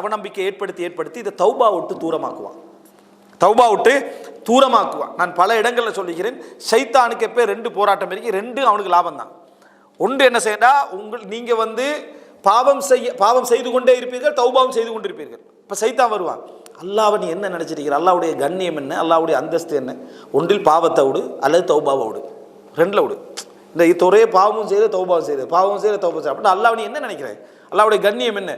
அவநம்பிக்கை ஏற்படுத்தி ஏற்படுத்தி இதை தௌபா விட்டு தூரமாக்குவான். தௌபா விட்டு தூரமாக்குவான். நான் பல இடங்களில் சொல்லிக்கிறேன். சைத்தானுக்கு எப்போ ரெண்டு போராட்டம் இருக்கு? ரெண்டு அவனுக்கு லாபம் தான் ஒன்று என்ன செய்யண்டா உங்கள் நீங்கள் வந்து பாவம் செய்ய பாவம் செய்து கொண்டே இருப்பீர்கள் தௌபாவும் செய்து கொண்டிருப்பீர்கள். இப்போ சைத்தான் வருவான். அல்லாவை நீ என்ன நினச்சிருக்கிற? அல்லாவுடைய கண்ணியம் என்ன? அல்லாவுடைய அந்தஸ்து என்ன? ஒன்றில் பாவத்தை விடு அல்லது தௌபாவை விடு. ரெண்டில் விடு. இந்த துறையே பாவமும் செய்து தௌபாவும் செய்து பாவமும் செய்து தௌபா செய்யுது அப்படின்னா அல்லாஹ் நீ என்ன நினைக்கிறேன் அல்லாவுடைய கண்ணியம் என்ன?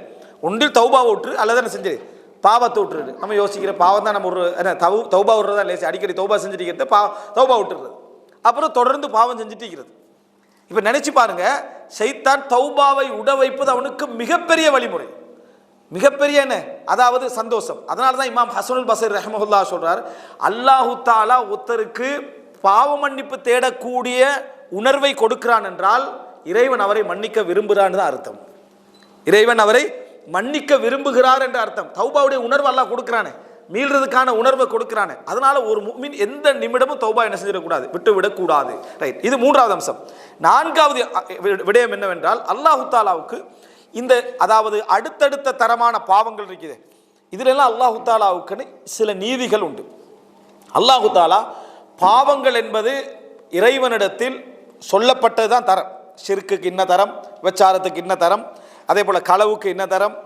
ஒன்றில் தௌபா விட்டுரு அல்லது என்ன செஞ்சிரு பாவத்தை விட்டுருது நம்ம யோசிக்கிற பாவம் தான் நம்ம ஒரு என்ன தவு தௌபா விடுறதா லேசி அடிக்கடி தௌபா செஞ்சுட்டு இருக்கிறது பா தௌபா விட்டுறது. அப்புறம் தொடர்ந்து பாவம் செஞ்சுட்டு இருக்கிறது. இப்போ நினச்சி பாருங்க சைத்தான் தௌபாவை உட வைப்பது அவனுக்கு மிகப்பெரிய வழிமுறை. மிகப்பெரிய என்ன? அதாவது சந்தோஷம். அதனால தான் இமாம் ஹசனுல் பசர் ரஹமஹுல்லா சொல்கிறார் அல்லாஹு தாலா ஒருத்தருக்கு பாவ மன்னிப்பு தேடக்கூடிய உணர்வை கொடுக்கிறான் என்றால் இறைவன் அவரை மன்னிக்க விரும்புகிறான்னு தான் அர்த்தம். இறைவன் அவரை மன்னிக்க விரும்புகிறார் என்ற அர்த்தம். தௌபாவுடைய உணர்வு அல்லாஹ் கொடுக்குறானே. மீள்றதுக்கான உணர்வை கொடுக்குறானே. அதனால ஒரு மீன் எந்த நிமிடமும் தௌபா என்ன செஞ்சிடக்கூடாது. விட்டு விடக்கூடாது. ரைட் இது மூன்றாவது அம்சம். நான்காவது விடயம் என்னவென்றால் அல்லாஹு தாலாவுக்கு இந்த அதாவது அடுத்தடுத்த தரமான பாவங்கள் இருக்குது. இதுலெல்லாம் அல்லாஹு தாலாவுக்குன்னு சில நீதிகள் உண்டு. அல்லாஹு தாலா பாவங்கள் என்பது இறைவனிடத்தில் சொல்லப்பட்டது தான் தரம். சிறுக்குக்கு இன்ன தரம் விபச்சாரத்துக்கு இன்ன தரம் அதே போல் களவுக்கு இன்ன தரம்?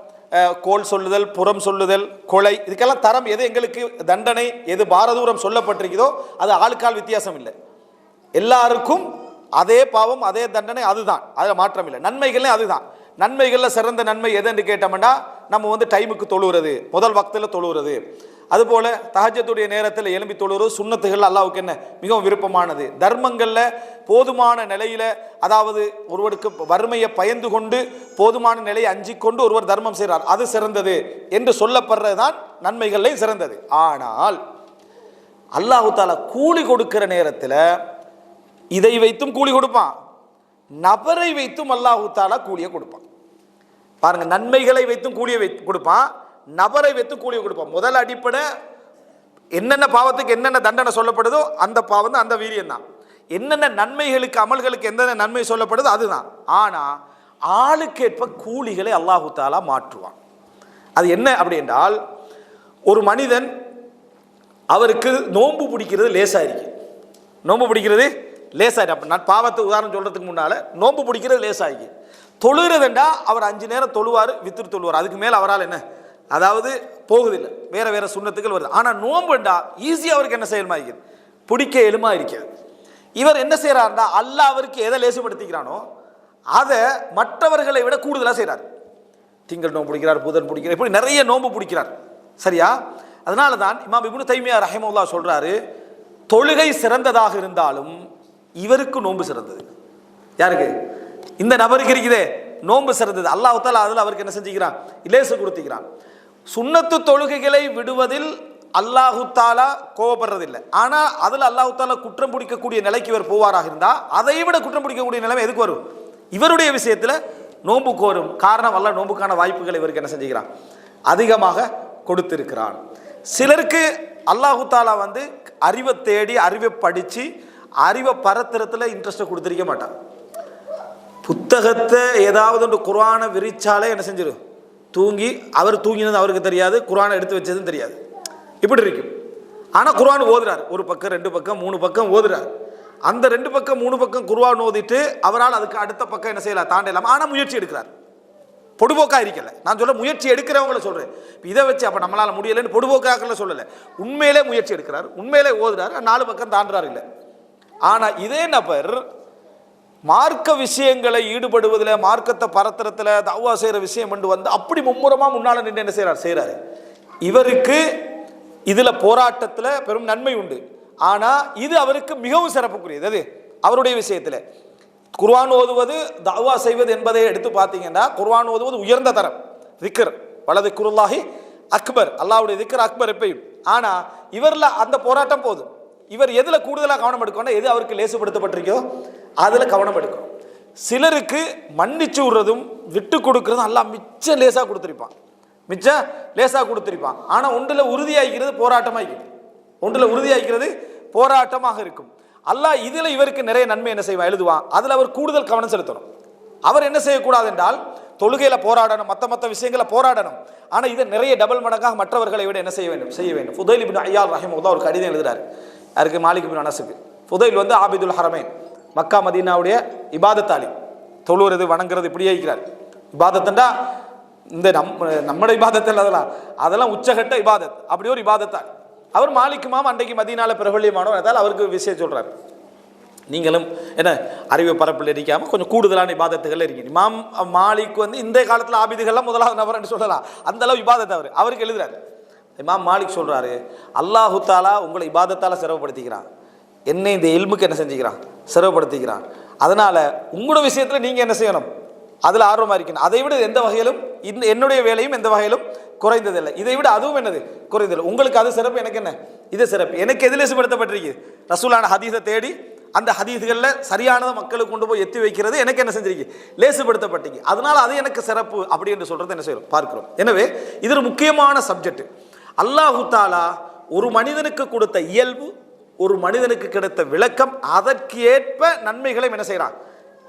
கோல் சொல்லுதல் புறம் சொல்லுதல் கொலை இதுக்கெல்லாம் தரம் எது எங்களுக்கு? தண்டனை எது பாரதூரம் சொல்லப்பட்டிருக்குதோ அது ஆளுக்கால் வித்தியாசம் இல்லை. எல்லாருக்கும் அதே பாவம் அதே தண்டனை அதுதான். அதில் மாற்றம் இல்லை. நன்மைகளே அதுதான். நன்மைகளில் சிறந்த நன்மை எதுன்னு கேட்டோம்னா நம்ம வந்து டைமுக்கு தொழுகிறது முதல் வக்தில் தொழுகிறது அதுபோல தஹஜத்துடைய நேரத்தில் எலும்பி தொழுகிறது சுண்ணத்துகள் அல்லாவுக்கு என்ன? மிகவும் விருப்பமானது. தர்மங்களில் போதுமான நிலையில் அதாவது ஒருவருக்கு வறுமையை பயந்து கொண்டு போதுமான நிலையை அஞ்சிக் கொண்டு ஒருவர் தர்மம் செய்கிறார் அது சிறந்தது என்று சொல்லப்படுறது தான் நன்மைகளில் சிறந்தது. ஆனால் அல்லாஹு தாலா கூலி கொடுக்கிற நேரத்தில் இதை வைத்தும் கூலி கொடுப்பான். நபரை வைத்தும் அல்லாஹு தாலா கூலியை கொடுப்பான். பாருங்கள் நன்மைகளை வைத்தும் கூலியை வைத்து கொடுப்பான். நபரை வைத்து கூலியை கொடுப்போம். முதல் அடிப்படை என்னென்ன பாவத்துக்கு என்னென்ன தண்டனை சொல்லப்படுதோ அந்த பாவம் தான் அந்த வீரியம் தான். என்னென்ன நன்மைகளுக்கு அமல்களுக்கு எந்தெந்த நன்மை சொல்லப்படுதோ அதுதான். ஆனால் ஆளுக்கேற்ப கூலிகளை அல்லாஹு தாலா மாற்றுவான். அது என்ன அப்படி என்றால் ஒரு மனிதன் அவருக்கு நோன்பு பிடிக்கிறது லேசாக இருக்கு. நோன்பு பிடிக்கிறது லேசாக இருக்கு. நான் பாவத்தை உதாரணம் சொல்கிறதுக்கு முன்னால் நோன்பு பிடிக்கிறது லேசா இருக்கு. தொழுகிறதுண்டா அவர் அஞ்சு நேரம் தொழுவார் வித்துரு தொழுவார். அதுக்கு மேலே அவரால் என்ன? அதாவது போகுதில்லை. வேறு வேறு சுண்ணத்துக்கள் வருது. ஆனால் நோன்புண்டா ஈஸியாக அவருக்கு என்ன செய்யணுமா இருக்குது பிடிக்க எலுமா இருக்கிறது இவர் என்ன செய்கிறாருன்னா அல்லா அவருக்கு எதை லேசுபடுத்திக்கிறானோ அதை மற்றவர்களை விட கூடுதலாக செய்கிறார் திங்கள் நோன்பு பிடிக்கிறார் புதன் பிடிக்கிறார் இப்படி நிறைய நோன்பு பிடிக்கிறார். சரியா? அதனால தான் இமாம் இபுனு தைமியா ரஹிமுல்லா சொல்கிறாரு தொழுகை சிறந்ததாக இருந்தாலும் இவருக்கு நோன்பு சிறந்தது. யாருக்கு? இந்த நபருக்கு இருக்குதே நோன்பு சிறந்தது. அல்லாஹ் அதில் அவருக்கு என்ன செஞ்சுக்கிறான்? இலேசு கொடுத்துக்கிறான். சுண்ணத்து தொழுகைகளை விடுவதில் அல்லாஹு தாலா கோவப்படுறதில்லை. ஆனால் அதில் அல்லாஹு தாலா குற்றம் பிடிக்கக்கூடிய நிலைக்கு இவர் போவாராக இருந்தால் அதை விட குற்றம் பிடிக்கக்கூடிய நிலைமை எதுக்கு வரும்? இவருடைய விஷயத்தில் நோன்பு கோரும் காரணம் அல்ல நோன்புக்கான வாய்ப்புகள் இவருக்கு என்ன செஞ்சுக்கிறான்? அதிகமாக கொடுத்திருக்கிறான். சிலருக்கு அல்லாஹு தாலா வந்து அறிவை தேடி அறிவை படித்து அறிவை பரத்துறதுல இன்ட்ரெஸ்ட்டை கொடுத்துருக்க மாட்டான். புத்தகத்தை ஏதாவது ஒன்று குரானை விரிச்சாலே என்ன செஞ்சிடும் தூங்கி அவர் தூங்கினது அவருக்கு தெரியாது குர்ஆனை எடுத்து வச்சதும் தெரியாது. இப்படி இருக்கும். ஆனால் குர்ஆன் ஓதுறார். ஒரு பக்கம் ரெண்டு பக்கம் மூணு பக்கம் ஓதுறார். அந்த ரெண்டு பக்கம் மூணு பக்கம் குருவான் ஓதிட்டு அவரால் அதுக்கு அடுத்த பக்கம் என்ன செய்யலாம் தாண்டலாம் ஆனால் முயற்சி எடுக்கிறார். பொடுபோக்கா இருக்கல. நான் சொல்ல முயற்சி எடுக்கிறவங்கள சொல்கிறேன் இதை வச்சு அப்போ நம்மளால் முடியலைன்னு பொடுபோக்காக்கல சொல்லலை. உண்மையிலே முயற்சி எடுக்கிறார். உண்மையிலே ஓதுறாரு. நாலு பக்கம் தாண்டுறாரு இல்லை. ஆனால் இதே நபர் மார்க்க விஷயங்களை ஈடுபடுவதில் மார்க்கத்தை பரத்துறதுல தவா செய்கிற விஷயம் கொண்டு வந்து அப்படி மும்முரமாக முன்னால் நின்று என்ன செய்கிறார் செய்கிறாரு இவருக்கு இதில் போராட்டத்தில் பெரும் நன்மை உண்டு. ஆனால் இது அவருக்கு மிகவும் சிறப்புக்குரியது. அது அவருடைய விஷயத்தில். குர்வான் ஓதுவது தவா செய்வது என்பதை எடுத்து பார்த்தீங்கன்னா குர்வான் ஓதுவது உயர்ந்த தரம். திக்கர் வலது குருல்லாஹி அக்பர். அல்லாவுடைய திக்கர் அக்பர் எப்பையும். ஆனால் இவரில் அந்த போராட்டம் போதும். இவர் எதில் கூடுதலாக கவனம் எடுக்கணும் எது அவருக்கு லேசுபடுத்தப்பட்டிருக்கோ அதில் கவனம் எடுக்கணும். சிலருக்கு மன்னிச்சு விடுறதும் விட்டு கொடுக்கறதும் எல்லாம் மிச்சம் லேசாக கொடுத்துருப்பான். மிச்சம் லேசாக கொடுத்துருப்பான். ஆனால் ஒன்றில் உறுதியாகிறது போராட்டமாகிறது ஒன்றில் உறுதியாகிறது போராட்டமாக இருக்கும். அல்லாஹ் இதில் இவருக்கு நிறைய நன்மை என்ன செய்வான்? எழுதுவான். அதில் அவர் கூடுதல் கவனம் செலுத்தணும். அவர் என்ன செய்யக்கூடாது என்றால் தொழுகையில் போராடணும் மற்ற மற்ற விஷயங்களை போராடணும். ஆனால் இதை நிறைய டபுள் மடங்காக மற்றவர்களை விட என்ன செய்ய வேண்டும்? செய்ய வேண்டும். ஃபுதைல் இப்னு ஐயால் ரஹிமுல்லா ஒரு கடிதம் எழுதுறாரு. யாருக்கு மாலிக் இப்னு புதையில் வந்து ஆபிதுல் ஹரமேன் மக்கா மதீனாவுடைய இபாதத்தாளி. தொழுவுறது வணங்குறது இப்படியே இருக்கிறார். இபாதத்துண்டா இந்த நம் நம்மட இபாதத்தில் அதெல்லாம். அதெல்லாம் உச்சகட்ட இபாதத். அப்படி ஒரு இபாதத்தாள். அவர் மாலிக்கு மாம் அன்றைக்கு மதீனால பிரபல்யமானவர். அதால் அவருக்கு விஷயம் சொல்கிறார் நீங்களும் என்ன அறிவு பரப்பில் இருக்காமல் கொஞ்சம் கூடுதலான இபாதத்துகள் இருக்கீங்க. மாம் மாலிக் வந்து இந்த காலத்தில் ஆபிதுகள்லாம் முதலாவது நபர்னு சொல்லலாம். அந்தளவு இபாதத்தை அவர். அவருக்கு எழுதுறாரு. இமாம் மாலிக் சொல்கிறாரு அல்லாஹு தாலா உங்களை இபாதத்தால் சிரமப்படுத்திக்கிறான். என்னை இந்த இல்முக்கு என்ன செஞ்சுக்கிறான்? சிரமப்படுத்திக்கிறான். அதனால் உங்களோட விஷயத்தில் நீங்கள் என்ன செய்யணும்? அதில் ஆர்வமாக இருக்கணும். அதை விட எந்த வகையிலும் இந்த என்னுடைய வேலையும் எந்த வகையிலும் குறைந்ததில்லை. இதை விட அதுவும் என்னது? குறைந்ததில்லை. உங்களுக்கு அது சிறப்பு எனக்கு என்ன? இது சிறப்பு. எனக்கு எது சிப்படுத்தப்பட்டிருக்கு ரசூலான ஹதீஸை தேடி அந்த ஹதீஸ்களில் சரியானதை மக்களுக்கு கொண்டு போய் எத்தி வைக்கிறது எனக்கு என்ன செஞ்சிருக்கு? லேசுபடுத்தப்பட்டீங்க அதனால் அது எனக்கு சிறப்பு அப்படி என்று சொல்கிறது என்ன செய்யறோம் பார்க்கிறோம். எனவே இது ஒரு முக்கியமான சப்ஜெக்ட் அல்லாஹு தாலா ஒரு மனிதனுக்கு கொடுத்த இயல்பு ஒரு மனிதனுக்கு கிடைத்த விளக்கம் அதற்கு ஏற்ப நன்மைகளை என்ன செய்கிறான்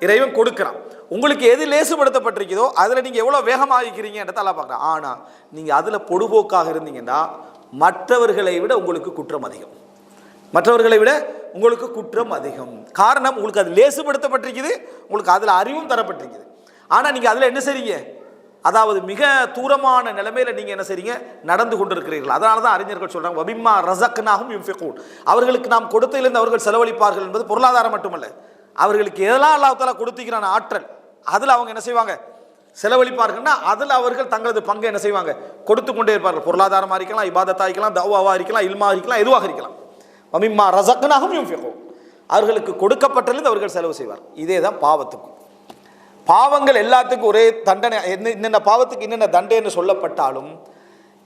இறைவன் கொடுக்குறான். உங்களுக்கு எது லேசுபடுத்தப்பட்டிருக்கிறதோ அதில் நீங்கள் எவ்வளோ வேகமாக இருக்கிறீங்கன்றத எல்லாம் பார்க்குறேன். ஆனால் நீங்கள் அதில் பொடுபோக்காக இருந்தீங்கன்னா மற்றவர்களை விட உங்களுக்கு குற்றம் அதிகம். மற்றவர்களை விட உங்களுக்கு குற்றம் அதிகம். காரணம் உங்களுக்கு அது லேசுபடுத்தப்பட்டிருக்குது உங்களுக்கு அதில் அறிவும் தரப்பட்டிருக்குது. ஆனால் நீங்கள் அதில் என்ன செய்றீங்க? அதாவது மிக தூரமான நிலைமையில் நீங்கள் என்ன செய்றீங்க? நடந்து கொண்டிருக்கிறீர்கள். அதனால தான் அறிஞர்கள் சொல்கிறாங்க வபிம்மா ரசக்னாகும் யுன்ஃபிகூன். அவர்களுக்கு நாம் கொடுத்திலிருந்து அவர்கள் செலவழிப்பார்கள் என்பது பொருளாதாரம் மட்டுமல்ல. அவர்களுக்கு எதெல்லாம் அல்லாத்தால கொடுத்துக்கிறான ஆற்றல் அதில் அவங்க என்ன செய்வாங்க? செலவழிப்பார்கள்னா அதில் அவர்கள் தங்களது பங்கை என்ன செய்வாங்க? கொடுத்து கொண்டே இருப்பார்கள். பொருளாதாரமாக இருக்கலாம் இபாதத்தாக இருக்கலாம் தவாவாக இருக்கலாம் இல்மா இருக்கலாம் எதுவாக இருக்கலாம். வமிம்மா ரசக்னாகும் யுன்ஃபிகூன். அவர்களுக்கு கொடுக்கப்பட்டிருந்து அவர்கள் செலவு செய்வார் இதே தான் பாவத்துக்கும். பாவங்கள் எல்லாத்துக்கும் ஒரே தண்டனை என்ன இன்னென்ன பாவத்துக்கு என்னென்ன தண்டனை சொல்லப்பட்டாலும்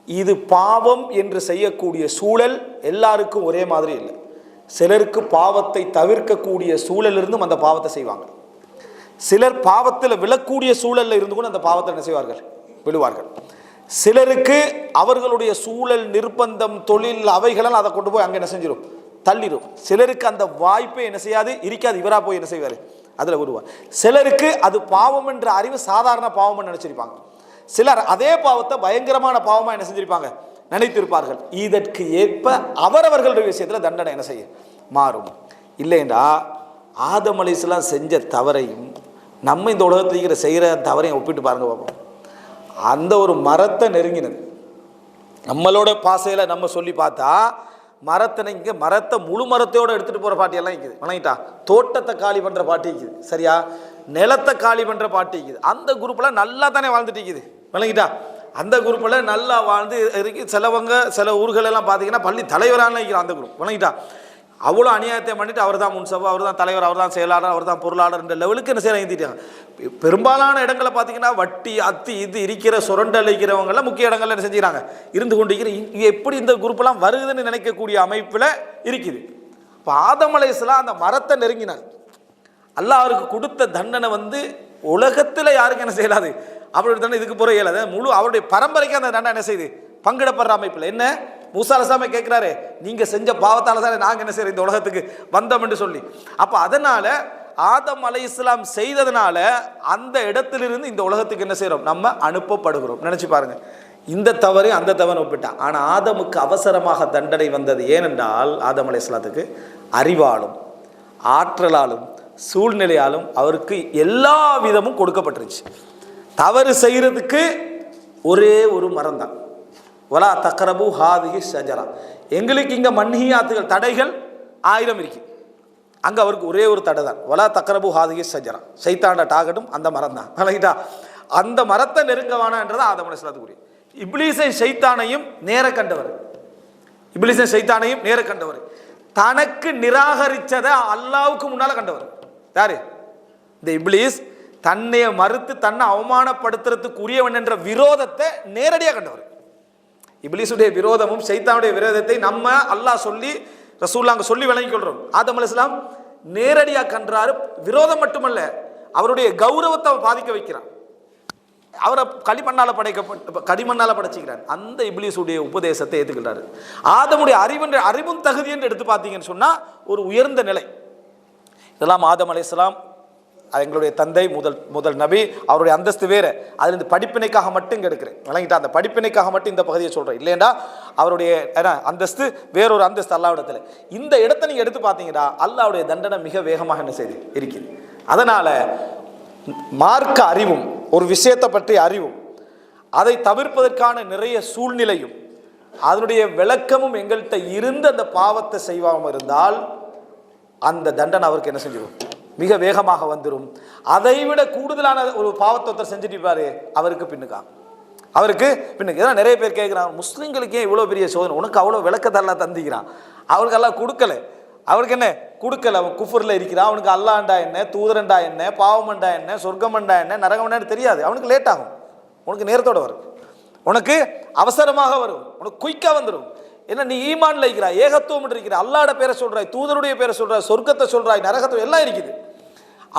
இது பாவம் என்று செய்யக்கூடிய சூழல் எல்லாருக்கும் ஒரே மாதிரி இல்லை. சிலருக்கு பாவத்தை தவிர்க்கக்கூடிய சூழல் இருந்தும் அந்த பாவத்தை செய்வாங்க. சிலர் பாவத்தில் விழக்கூடிய சூழல்ல இருந்து கூட அந்த பாவத்தை என்ன செய்வார்கள்? விழுவார்கள். சிலருக்கு அவர்களுடைய சூழல் நிர்பந்தம் தொழில் அவைகளால் அதை கொண்டு போய் அங்கே என்ன செஞ்சிடும் தள்ளிடும் சிலருக்கு அந்த வாய்ப்பே என்ன செய்யாது? இருக்காது. இவராக போய் என்ன செய்வார்? அதில் விடுவார் சிலருக்கு அது பாவம் என்ற அறிவு சாதாரண பாவம்னு நினச்சிருப்பாங்க. சிலர் அதே பாவத்தை பயங்கரமான பாவமாக என்ன செஞ்சிருப்பாங்க? நினைத்திருப்பார்கள். இதற்கு ஏற்ப அவரவர்களுடைய விஷயத்தில் தண்டனை என்ன செய்யும்? மாறும். இல்லைண்டா ஆதம் அலிஸ்லாம் செஞ்ச தவறையும் நம்ம இந்த உலகத்தில் செய்கிற தவறையும் ஒப்பிட்டு பாருங்க பார்ப்போம் அந்த ஒரு மரத்தை நெருங்கினது. நம்மளோட பாசையில் நம்ம சொல்லி பார்த்தா மரத்தை இங்கே மரத்தை முழு மரத்தையோடு எடுத்துகிட்டு போகிற பாட்டியெல்லாம் இருக்குது வணங்கிட்டா. தோட்டத்தை காலி பண்ணுற பாட்டி இருக்குது சரியா? நிலத்தை காலி பண்ணுற பாட்டி இருக்குது அந்த குரூப்பெல்லாம் நல்லா தானே வாழ்ந்துட்டு இருக்குது வணங்கிட்டா. அந்த குரூப்பில் நல்லா வாழ்ந்து இருக்கு. சிலவங்க சில ஊர்களெல்லாம் பார்த்தீங்கன்னா பள்ளி தலைவரான நிற்கிறான் அந்த குரூப் வணங்கிட்டா. அவ்வளோ அநியாயத்தை பண்ணிட்டு அவர் தான் முன்சபா அவர் தான் தலைவர் அவர் தான் செயலாளர் அவர் தான் பொருளாளர் என்ற லெவலுக்கு என்ன செய்ய எழுதிட்டாங்க பெரும்பாலான இடங்களை பார்த்தீங்கன்னா வட்டி அத்தி இது இருக்கிற சுரண்ட அளிக்கிறவங்கெல்லாம் முக்கிய இடங்கள்ல என்ன செஞ்சுக்கிறாங்க? இருந்து கொண்டு இது எப்படி இந்த குரூப்பெல்லாம் வருதுன்னு நினைக்கக்கூடிய அமைப்பில் இருக்குது. இப்போ ஆதம் அந்த மரத்தை நெருங்கினார். அல்லாஹ் அவருக்கு கொடுத்த தண்டனை வந்து உலகத்தில் யாருக்கும் என்ன செய்யலாது? அவருடைய தண்டனை இதுக்கு போகிற இயலாது முழு அவருடைய பரம்பரைக்கு அந்த தண்டனை என்ன செய்யுது பங்கிடப்படுற அமைப்பில். என்ன? மூசா அலசாமி கேட்குறாரு நீங்கள் செஞ்ச பாவத்தால் தானே நாங்கள் என்ன செய்கிற இந்த உலகத்துக்கு? வந்தோம் என்று சொல்லி. அப்போ அதனால் ஆதம் அலை இஸ்லாம் செய்ததுனால அந்த இடத்திலிருந்து இந்த உலகத்துக்கு என்ன செய்கிறோம் நம்ம அனுப்பப்படுகிறோம். நினச்சி பாருங்கள் இந்த தவறு அந்த தவறு ஒப்பிட்டான் ஆனால் ஆதமுக்கு அவசரமாக தண்டனை வந்தது ஏனென்றால் ஆதம் அலை இஸ்லாத்துக்கு அறிவாலும் ஆற்றலாலும் சூழ்நிலையாலும் அவருக்கு எல்லா விதமும் கொடுக்கப்பட்டுருச்சு. தவறு செய்கிறதுக்கு ஒரே ஒரு மரம் தான் வலா தக்கரபு ஹாதிகி ஷஜரா. எங்களுக்கு இங்கே மன்ஹியாத்துகள் தடைகள் ஆயிரம் இருக்கு. அங்கே அவருக்கு ஒரே ஒரு தடை தான். வலா தக்கரபு ஹாதிகி ஷஜரா. சைத்தாண்ட டாகட்டும் அந்த மரம் தான் விளங்கிட்டா அந்த மரத்தை நெருங்க வேணான்றது ஆதம் அலைஹிஸ்ஸலாத்துக்குரிய இப்லீஸை சைத்தானையும் நேர கண்டவர். இப்ளீசை சைத்தானையும் நேர கண்டவர். தனக்கு நிராகரிச்சதை அல்லாவுக்கு முன்னால் கண்டவர். யாரு? இந்த இப்லீஸ் தன்னை மறுத்து தன்னை அவமானப்படுத்துறதுக்குரியவன் என்ற விரோதத்தை நேரடியாக கண்டவர். இப்லீஸுடைய விரோதமும் சைத்தானுடைய விரோதத்தை நம்ம அல்லாஹ் சொல்லி ரசூல்லா அங்கே சொல்லி விளங்கிக் கொள்றோம் ஆதம் அலைஹிஸ்ஸலாம் நேரடியாக கன்றாரு. விரோதம் மட்டுமல்ல அவருடைய கௌரவத்தை அவன் பாதிக்க வைக்கிறான். அவரை களிமண்ணால் படைக்க களிமண்ணால் படைச்சிக்கிறார். அந்த இப்லீஸுடைய உபதேசத்தை ஏற்றுக்கிறாரு ஆதமுடைய அறிவென்ற அறிவும் தகுதி என்று எடுத்து பார்த்தீங்கன்னு சொன்னால் ஒரு உயர்ந்த நிலை. இதெல்லாம் ஆதம் இஸ்லாம் அது எங்களுடைய தந்தை முதல் முதல் நபி அவருடைய அந்தஸ்து வேறு. அதில் இந்த படிப்பினைக்காக மட்டும் இங்கே எடுக்கிறேன். விளங்கிட்டா அந்த படிப்பினைக்காக மட்டும் இந்த பகுதியை சொல்கிறேன் இல்லையண்டா அவருடைய என்ன அந்தஸ்து வேறொரு அந்தஸ்து அல்லாவிடத்தில். இந்த இடத்த நீங்கள் எடுத்து பார்த்தீங்கன்னா அல்லாவுடைய தண்டனை மிக வேகமாக என்ன செய்து இருக்குது அதனால் மார்க்க அறிவும் ஒரு விஷயத்தை பற்றிய அறிவும் அதை தவிர்ப்பதற்கான நிறைய சூழ்நிலையும் அதனுடைய விளக்கமும் எங்கள்கிட்ட இருந்து அந்த பாவத்தை செய்வாமல் இருந்தால் அந்த தண்டனை அவருக்கு என்ன செஞ்சிடும் மிக வேகமாக வந்துடும் அதை விட கூடுதலான ஒரு பாவத்தை ஒருத்தர் செஞ்சுட்டு அவருக்கு பின்னுக்கா? அவருக்கு பின்னுக்கு. இதெல்லாம் நிறைய பேர் கேட்குறாங்க முஸ்லீம்களுக்கு ஏன் இவ்வளோ பெரிய சோதனை? உனக்கு அவ்வளோ விளக்கத்தெல்லாம் தந்திக்கிறான் அவருக்கு எல்லாம் கொடுக்கல. அவருக்கு என்ன? கொடுக்கல. அவன் குஃபரில் இருக்கிறான். அவனுக்கு அல்லாண்டா என்ன? தூதரண்டா என்ன? பாவமண்டா என்ன? சொர்க்கமண்டா என்ன? நரகமண்டான்னு தெரியாது. அவனுக்கு லேட் ஆகும். உனக்கு நேரத்தோட வரும். உனக்கு அவசரமாக வரும். உனக்கு குயிக்காக வந்துடும் என்ன நீ ஈமான்ல இருக்கிறாய் ஏகத்துவம் இருக்கிற அல்லாட பேரை சொல்கிறாய் தூதருடைய பேரை சொல்கிறாய் சொர்க்கத்தை சொல்கிறாய் நரகத்தை எல்லாம் இருக்குது.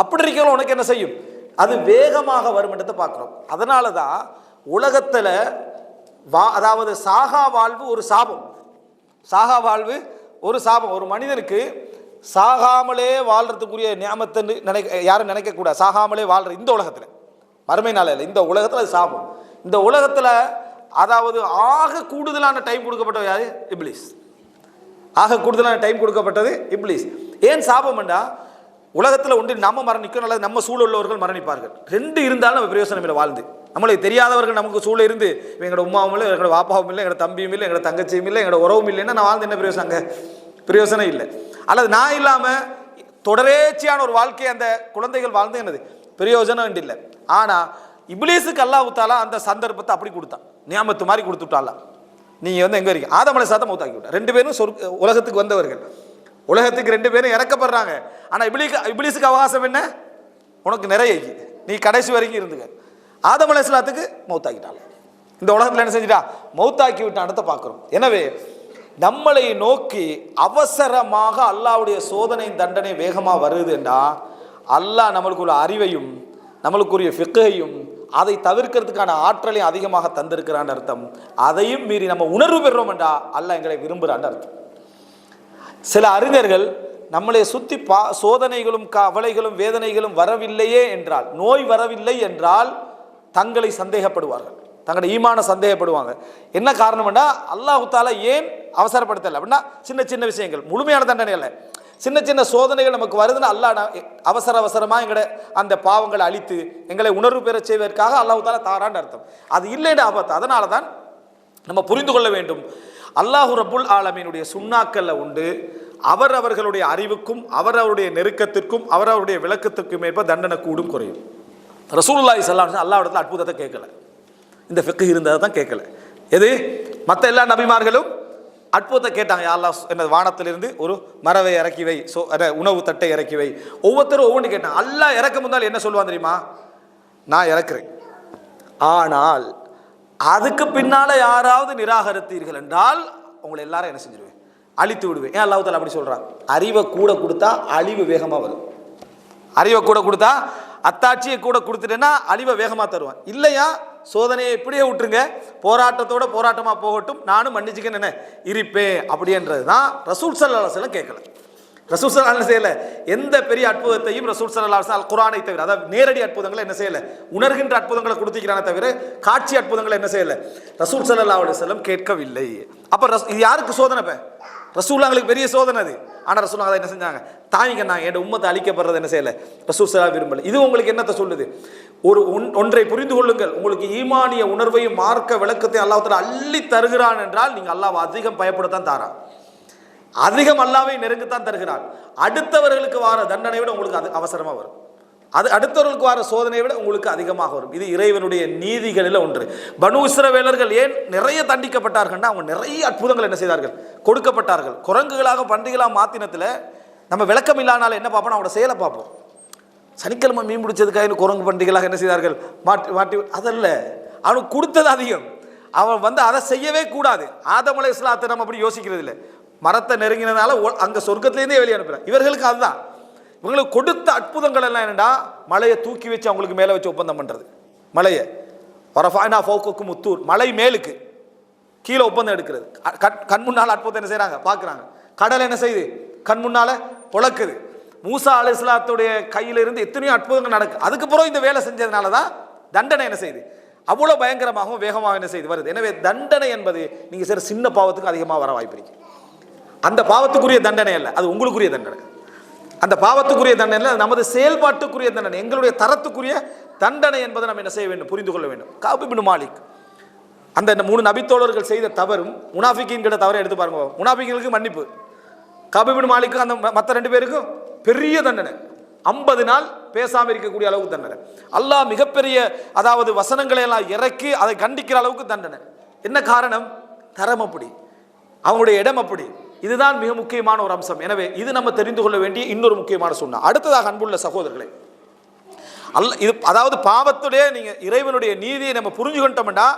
அப்படி இருக்கிற உனக்கு என்ன செய்யும்? அது வேகமாக வருமென்றதை பார்க்குறோம். அதனால தான் உலகத்தில் வா அதாவது சாகா வாழ்வு ஒரு சாபம். சாகா வாழ்வு ஒரு சாபம். ஒரு மனிதனுக்கு சாகாமலே வாழ்கிறதுக்குரிய நியமத்தன்னு நினைக்க யாரும் நினைக்கக்கூடாது சாகாமலே வாழ்கிற இந்த உலகத்தில். மறுமை நாளையில் இந்த உலகத்தில் அது சாபம். இந்த உலகத்தில் அதாவது ஆக கூடுதலான டைம் கொடுக்கப்பட்டது யார்? இப்லீஸ். ஆக கூடுதலான டைம் கொடுக்கப்பட்டது இப்லீஸ். ஏன் சாபம்ண்டா உலகத்தில் ஒன்று நம்ம மரணிக்கும் அல்லது நம்ம சூழல் உள்ளவர்கள் மரணிப்பார்கள். ரெண்டு இருந்தாலும் நம்ம பிரயோசனம் இல்லை வாழ்ந்து. நம்மளுக்கு தெரியாதவர்கள் நமக்கு சூழல் இருந்து எங்களோட உமாவும் இல்லை எங்களோட வாப்பாவும் இல்லை எங்களோட தம்பியும் இல்லை எங்களோட தங்கச்சியும் இல்லை எங்களோட உறவும் இல்லைன்னா நான் வாழ்ந்து என்ன பிரயோசனம் அங்கே? பிரயோசனம் இல்லை. அல்லது நான் இல்லாமல் தொடரேச்சியான ஒரு வாழ்க்கையை அந்த குழந்தைகள் வாழ்ந்து என்னது? பிரயோஜனம் இல்லை. ஆனால் இப்லீஸுக்கு அல்லாஹ் ஊத்தாலும் அந்த சந்தர்ப்பத்தை அப்படி கொடுத்தான். நியாமத்து மாதிரி கொடுத்துட்டாலாம் நீங்கள் வந்து எங்கே இருக்கீங்க? ஆதமலை சாதம் மௌத்தாக்கி விட்டா ரெண்டு பேரும் சொர்க்க உலகத்துக்கு வந்தவர்கள். உலகத்துக்கு ரெண்டு பேரும் இறக்கப்படுறாங்க. ஆனால் இபிலிக்கு இப்லீஸுக்கு அவகாசம் என்ன? உனக்கு நிறைய நீ கடைசி வரைக்கும் இருந்துக்க. ஆதம் அலைஹிஸ்ஸலாத்துக்கு மௌத்தாக்கிட்டாங்க. இந்த உலகத்தில் என்ன செஞ்சிட்டா? மௌத்தாக்கி விட்டு இடத்த பார்க்குறோம். எனவே நம்மளை நோக்கி அவசரமாக அல்லாவுடைய சோதனை தண்டனை வேகமாக வருதுன்னா அல்லாஹ் நம்மளுக்கு உள்ள அறிவையும் நம்மளுக்குரிய ஃபிக்கையும் அதை தவிர்க்கிறதுக்கான ஆற்றலையும் அதிகமாக தந்திருக்கிறான்னு அர்த்தம். அதையும் மீறி நம்ம உணர்வு பெறுறோம் என்றா அல்லாஹ் எங்களை விரும்புகிறான்னு அர்த்தம். சில அறிஞர்கள் நம்மளை சுற்றி பா சோதனைகளும் கவலைகளும் வேதனைகளும் வரவில்லையே என்றால் நோய் வரவில்லை என்றால் தங்களை சந்தேகப்படுவார்கள். தங்களுடைய ஈமான சந்தேகப்படுவாங்க. என்ன காரணம்னா அல்லாஹு ஏன் அவசரப்படுத்தலை? அப்படின்னா சின்ன சின்ன விஷயங்கள் முழுமையான தண்டனை இல்லை. சின்ன சின்ன சோதனைகள் நமக்கு வருதுன்னு அல்லாஹ் அவசர அவசரமாக எங்களை அந்த பாவங்களை அழித்து எங்களை உணர்வு பெறச் செய்வதற்காக அல்லாஹு தாரான்னு அர்த்தம். அது இல்லைன்னு ஆபத்து. அதனால தான் நம்ம புரிந்து கொள்ள வேண்டும். அல்லாஹு ரபுல் ஆலமீனுடைய சுண்ணாக்கல்ல உண்டு. அவர் அவர்களுடைய அறிவுக்கும் அவர் அவருடைய நெருக்கத்திற்கும் அவர் அவருடைய விளக்கத்திற்கும் ஏற்ப தண்டனை கூடும் குறையும். ரசூல்லாய் ஸல்லல்லாஹு அலைஹி அல்லாஹ் இடத்துல அற்புதத்தை கேட்கல. இந்த ஃபிக்கு இருந்ததை தான் கேட்கல. எது? மற்ற எல்லா நபிமார்களும் அற்புதத்தை கேட்டாங்க. யாரா அல்லாஹ் என்ன வானத்திலிருந்து ஒரு மரவை இறக்கி வை. சோ உணவு தட்டை இறக்கி வை. ஒவ்வொருத்தரும் ஒவ்வொன்று கேட்டாங்க. அல்லா இறக்க முந்தால் என்ன சொல்லுவான் தெரியுமா? நான் இறக்குறேன். ஆனால் அதுக்கு பின்னால் யாராவது நிராகரித்தீர்கள் என்றால் உங்களை எல்லாரும் என்ன செஞ்சிருவேன்? அழித்து விடுவேன். ஏன் அல்லாஹ் அப்படி சொல்கிறான் அறிவை கூட கொடுத்தா அழிவு வேகமாக வரும். அறிவை கூட கொடுத்தா அத்தாட்சியை கூட கொடுத்துட்டேன்னா அழிவை வேகமாக தருவான். இல்லையா? சோதனையை இப்படியே விட்டுருங்க. போராட்டத்தோட போராட்டமாக போகட்டும். நானும் மன்னிச்சுக்கன்னு என்ன? இருப்பேன். அப்படின்றது தான் ரசூல் சல்லா செல்லம் கேட்கல. ரசூல் சல்லா என்ன செய்யல? எந்த பெரிய அற்புதத்தையும் ரசூல் சல்லா அல் குரானை தவிர அதாவது நேரடி அற்புதங்களை என்ன செய்யல? உணர்கின்ற அற்புதங்களை கொடுத்திக்கிறானே தவிர காட்சி அற்புதங்களை என்ன செய்யல? ரசூல் சல்லா அலி செல்லம் கேட்கவில்லை. அப்போ ரஸ் இது யாருக்கு சோதனை இப்போ? ரசூல்லாங்களுக்கு பெரிய சோதனை அது. ஆனால் ரசூல்லா அதை என்ன செஞ்சாங்க? தாய்ங்க நான் என் உம்மத்தை அழிக்கப்படுறது என்ன செய்யலை? ரசூல் சலா விரும்பல. இது உங்களுக்கு என்னத்தை சொல்லுது? ஒரு ஒன்- ஒன்றை புரிந்து கொள்ளுங்கள். உங்களுக்கு ஈமானிய உணர்வையும் மார்க்க விளக்கத்தையும் அல்லாஹத்தில் அள்ளி தருகிறான் என்றால் நீங்கள் அல்லாஹ் அதிகம் பயப்படத்தான் தாரான். அதிகம் அல்லாவை நெருங்கத்தான் தருகிறான் அடுத்தவர்களுக்கு வார தண்டனை விட உங்களுக்கு அது அவசரமாக வரும். அது அடுத்தவர்களுக்கு வர சோதனையை விட உங்களுக்கு அதிகமாக வரும். இது இறைவனுடைய நீதிகளில் ஒன்று. பனு இஸ்ரவேலர்கள் ஏன் நிறைய தண்டிக்கப்பட்டார்கள்னா அவங்க நிறைய அற்புதங்கள் என்ன செய்தார்கள்? கொடுக்கப்பட்டார்கள். குரங்குகளாக பன்றிகளாக மாத்தினத்தில் நம்ம விளக்கம் இல்லாதனால என்ன பார்ப்போம்? அவங்களோட செயலை பார்ப்போம். சனிக்கிழமை மீன் பிடிச்சதுக்காக குரங்கு பண்டிகைகளாக என்ன செய்தார்கள்? மாட்டி மாட்டி அதல்ல. அவனுக்கு கொடுத்தது அதிகம். அவன் வந்து அதை செய்யவே கூடாது. ஆதமலை இஸ்லாத்தை நம்ம அப்படி யோசிக்கிறது இல்லை மரத்தை நெருங்கினதால ஒ- சொர்க்கத்துலேருந்தே வெளியே அனுப்புகிறார் இவர்களுக்கு அதுதான். இவங்களுக்கு கொடுத்த அற்புதங்கள் எல்லாம் என்னென்னா மலையை தூக்கி வச்சு அவங்களுக்கு மேலே வச்சு ஒப்பந்தம் பண்ணுறது மலையை. வரஃபாயினா ஃபோக்குக்கு முத்தூர். மலை மேலுக்கு. கீழே ஒப்பந்தம் எடுக்கிறது. அ- கண் கண் முன்னால் அற்புதம் என்ன செய்கிறாங்க பார்க்குறாங்க. கடல் என்ன செய்யுது? கண் முன்னால் பொழக்குது. மூசா அலி இஸ்லாத்துடைய கையிலிருந்து எத்தனையோ அற்புதங்கள் நடக்கு. அதுக்கப்புறம் இந்த வேலை செஞ்சதுனால தான் தண்டனை என்ன செய்யுது? அவ்வளோ பயங்கரமாகவும் வேகமாக என்ன செய்து வருது. எனவே தண்டனை என்பது நீங்கள் சில சின்ன பாவத்துக்கு அதிகமாக வர வாய்ப்பு இருக்குது அந்த பாவத்துக்குரிய தண்டனை அல்ல. அது உங்களுக்குரிய தண்டனை. அந்த பாவத்துக்குரிய தண்டனை நமது செயல்பாட்டுக்குரிய தண்டனை. எங்களுடைய தரத்துக்குரிய தண்டனை என்பதை நம்ம என்ன செய்ய வேண்டும்? புரிந்து கொள்ள வேண்டும். காபிபின் மாலிக். அந்த மூணு நபித்தோழர்கள் செய்த தவறும் முனாஃபிக்கின் கிட்ட தவறை எடுத்து பாருங்க. முனாஃபிக்களுக்கு மன்னிப்பு. காபிபின் மாலிக்கும் அந்த மற்ற ரெண்டு பேருக்கும் பெரிய தண்டனை. ஐம்பது நாள் பேசாமல் இருக்கக்கூடிய அளவுக்கு தண்டனை. அல்லாஹ் மிகப்பெரிய அதாவது வசனங்களை எல்லாம் இறக்கி அதை கண்டிக்கிற அளவுக்கு தண்டனை. என்ன காரணம்? தரம் அப்படி. அவங்களுடைய இடம் அப்படி. இதுதான் மிக முக்கியமான ஒரு அம்சம். எனவே இது நம்ம தெரிந்து கொள்ள வேண்டிய இன்னொரு முக்கியமான சூழ்நிலை அடுத்ததாக அன்புள்ள சகோதரர்களே அல்ல இது அதாவது பாவத்துடைய நீங்கள் இறைவனுடைய நீதியை நம்ம புரிஞ்சுக்கிட்டோம்னா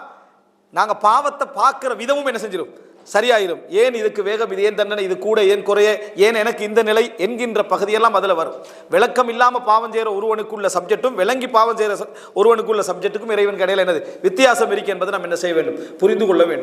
நாங்கள் பாவத்தை பார்க்குற விதமும் என்ன செஞ்சிடும் சரியாயிரும். ஏன் இதுக்கு வேகம் இது ஏன் தண்டனை இது கூட ஏன் குறைய ஏன் எனக்கு இந்த நிலை என்கின்ற பகுதியெல்லாம் அதில் வரும். விளக்கம் இல்லாமல் பாவம் செய்கிற ஒருவனுக்குள்ள சப்ஜெக்டும் விளங்கி பாவம் செய்கிற ஒருவனுக்குள்ள சப்ஜெக்ட்டுக்கும் இறைவன் கடையில் என்னது? வித்தியாசம் இருக்கு என்பதை நம்ம என்ன செய்ய வேண்டும்? புரிந்து கொள்ள வேண்டும்.